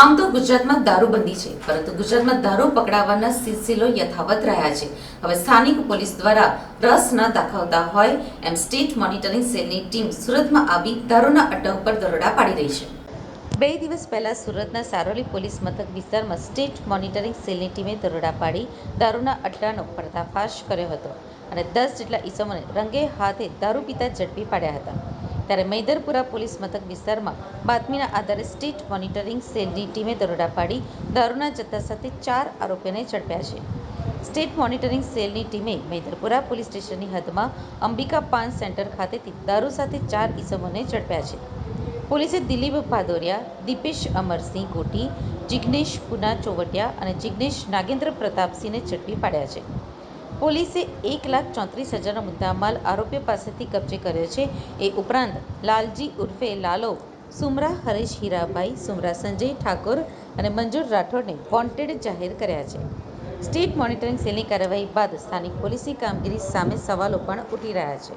આમ તો ગુજરાતમાં દારૂબંધી છે, પરંતુ ગુજરાતમાં દારૂ પકડાવવાના સિલસિલો યથાવત રહ્યા છે. હવે સ્થાનિક પોલીસ દ્વારા રસ ન દાખવતા હોય એમ સ્ટેટ મોનિટરિંગ સેલની ટીમ સુરતમાં આવી દારૂના અડ્ડા ઉપર દરોડા પાડી રહી છે. બે દિવસ પહેલાં સુરતના સારોલી પોલીસ મથક વિસ્તારમાં સ્ટેટ મોનિટરિંગ સેલની ટીમે દરોડા પાડી દારૂના અડ્ડાનો પર્દાફાશ કર્યો હતો અને દસ જેટલા ઈસમોને રંગે હાથે દારૂ પીતા ઝડપી પાડ્યા હતા. ત્યારે મૈદરપુરા પોલીસ મથક વિસ્તારમાં બાતમીના આધારે સ્ટેટ મોનિટરિંગ સેલની ટીમે દરોડા પાડી દારૂના જથ્થા સાથે ચાર આરોપીઓને ઝડપ્યા છે. સ્ટેટ મોનિટરિંગ સેલની ટીમે મૈદરપુરા પોલીસ સ્ટેશનની હદમાં અંબિકા પાન સેન્ટર ખાતેથી દારૂ સાથે ચાર ઈસમોને ઝડપ્યા છે. પોલીસે દિલીપ ભાદોરિયા, દીપેશ અમરસિંહ ગોટી, જિગ્નેશ પુના ચોવટિયા અને જિગ્નેશ નાગેન્દ્ર પ્રતાપસિંહને ઝડપી પાડ્યા છે. પોલીસે એક લાખ ચોત્રીસ હજારનો મુદ્દામાલ આરોપીઓ પાસેથી કબજે કર્યો છે. એ ઉપરાંત લાલજી ઉર્ફે લાલો, સુમરા હરેશ હીરાભાઈ, સુમરા સંજય ઠાકોર અને મંજુર રાઠોડને વોન્ટેડ જાહેર કર્યા છે. સ્ટેટ મોનિટરિંગ સેલની કાર્યવાહી બાદ સ્થાનિક પોલીસની કામગીરી સામે સવાલો પણ ઉઠી રહ્યા છે.